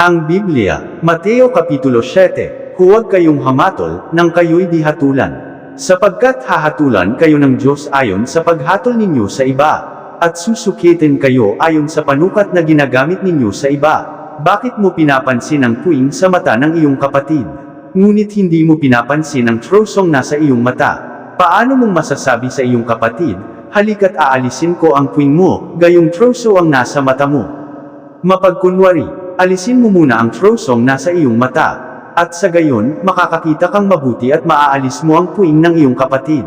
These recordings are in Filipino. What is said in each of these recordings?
Ang Biblia, Mateo Kapitulo 7, Huwag kayong hamatol, nang kayo'y di hatulan. Sapagkat hahatulan kayo ng Diyos ayon sa paghatol ninyo sa iba, at susukitin kayo ayon sa panukat na ginagamit ninyo sa iba. Bakit mo pinapansin ang puwing sa mata ng iyong kapatid? Ngunit hindi mo pinapansin ang trosong nasa iyong mata. Paano mong masasabi sa iyong kapatid, halika't aalisin ko ang puwing mo, gayong troso ang nasa mata mo? Mapagkunwari, alisin mo muna ang trosong nasa iyong mata, at sa gayon, makakakita kang mabuti at maaalis mo ang puwing ng iyong kapatid.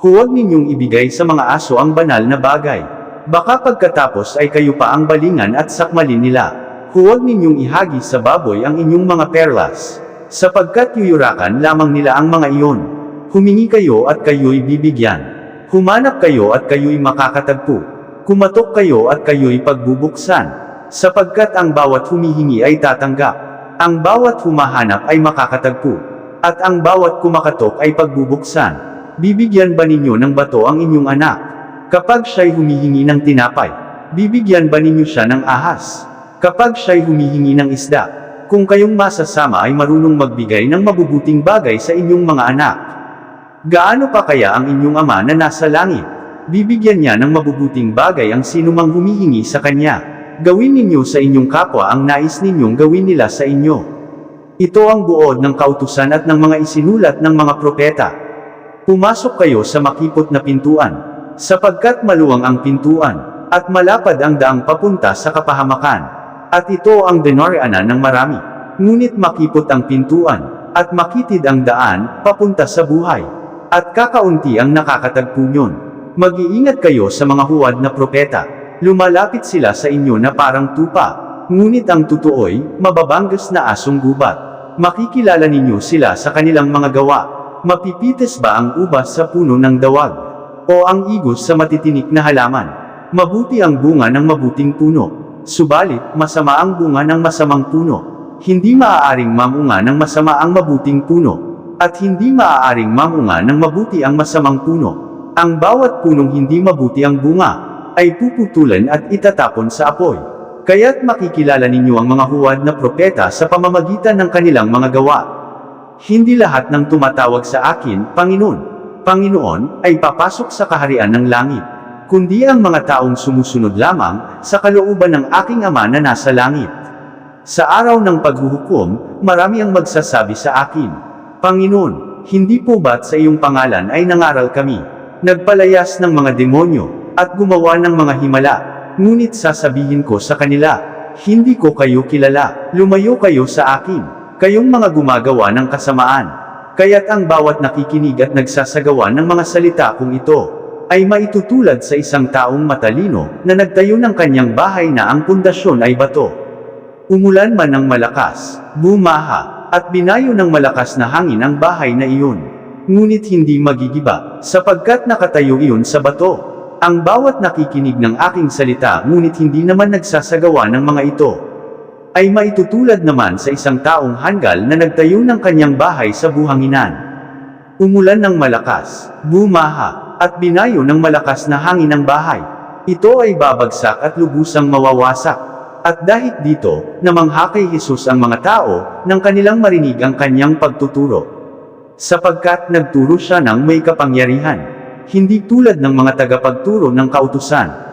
Huwag ninyong ibigay sa mga aso ang banal na bagay. Baka pagkatapos ay kayo pa ang balingan at sakmalin nila. Huwag ninyong ihagi sa baboy ang inyong mga perlas. Sapagkat yuyurakan lamang nila ang mga iyon. Humingi kayo at kayo'y bibigyan. Humanap kayo at kayo'y makakatagpo. Kumatok kayo at kayo'y pagbubuksan. Sapagkat ang bawat humihingi ay tatanggap. Ang bawat humahanap ay makakatagpo. At ang bawat kumakatok ay pagbubuksan. Bibigyan ba ninyo ng bato ang inyong anak? Kapag siya'y humihingi ng tinapay, bibigyan ba ninyo siya ng ahas? Kapag siya'y humihingi ng isda, kung kayong masasama ay marunong magbigay ng mabubuting bagay sa inyong mga anak. Gaano pa kaya ang inyong ama na nasa langit? Bibigyan niya ng mabubuting bagay ang sinumang humihingi sa kanya. Gawin ninyo sa inyong kapwa ang nais ninyong gawin nila sa inyo. Ito ang buod ng kautusan at ng mga isinulat ng mga propeta. Pumasok kayo sa makipot na pintuan, sapagkat maluwang ang pintuan, at malapad ang daang papunta sa kapahamakan. At ito ang denaryanan ng marami. Ngunit makipot ang pintuan, at makitid ang daan, papunta sa buhay. At kakaunti ang nakakatagpo nyon. Mag-iingat kayo sa mga huwad na propeta. Lumalapit sila sa inyo na parang tupa. Ngunit ang totoo'y, mababanggas na asong gubat. Makikilala ninyo sila sa kanilang mga gawa. Mapipites ba ang ubas sa puno ng dawag? O ang igos sa matitinik na halaman? Mabuti ang bunga ng mabuting puno. Subalit, masama ang bunga ng masamang puno. Hindi maaaring mamunga ng masama ang mabuting puno. At hindi maaaring mamunga ng mabuti ang masamang puno. Ang bawat punong hindi mabuti ang bunga, ay puputulan at itatapon sa apoy. Kaya't makikilala ninyo ang mga huwad na propeta sa pamamagitan ng kanilang mga gawa. Hindi lahat ng tumatawag sa akin, Panginoon, Panginoon, ay papasok sa kaharian ng langit, kundi ang mga taong sumusunod lamang sa kalooban ng aking Ama na nasa langit. Sa araw ng paghuhukom, marami ang magsasabi sa akin, Panginoon, hindi po ba't sa iyong pangalan ay nangaral kami, nagpalayas ng mga demonyo, at gumawa ng mga himala, ngunit sasabihin ko sa kanila, hindi ko kayo kilala, lumayo kayo sa akin, kayong mga gumagawa ng kasamaan. Kaya't ang bawat nakikinig at nagsasagawa ng mga salita kong ito, ay maitutulad sa isang taong matalino, na nagtayo ng kanyang bahay na ang pundasyon ay bato. Umulan man ng malakas, bumaha, at binayo ng malakas na hangin ang bahay na iyon. Ngunit hindi magigiba, sapagkat nakatayo iyon sa bato. Ang bawat nakikinig ng aking salita ngunit hindi naman nagsasagawa ng mga ito, ay maitutulad naman sa isang taong hanggal na nagtayo ng kanyang bahay sa buhanginan. Umulan ng malakas, bumaha, at binayo ng malakas na hangin ang bahay. Ito ay babagsak at lubusang mawawasak. At dahil dito, namangha kay Jesus ang mga tao, nang kanilang marinig ang kanyang pagtuturo. Sapagkat nagturo siya ng may kapangyarihan. Hindi tulad ng mga tagapagturo ng kautusan,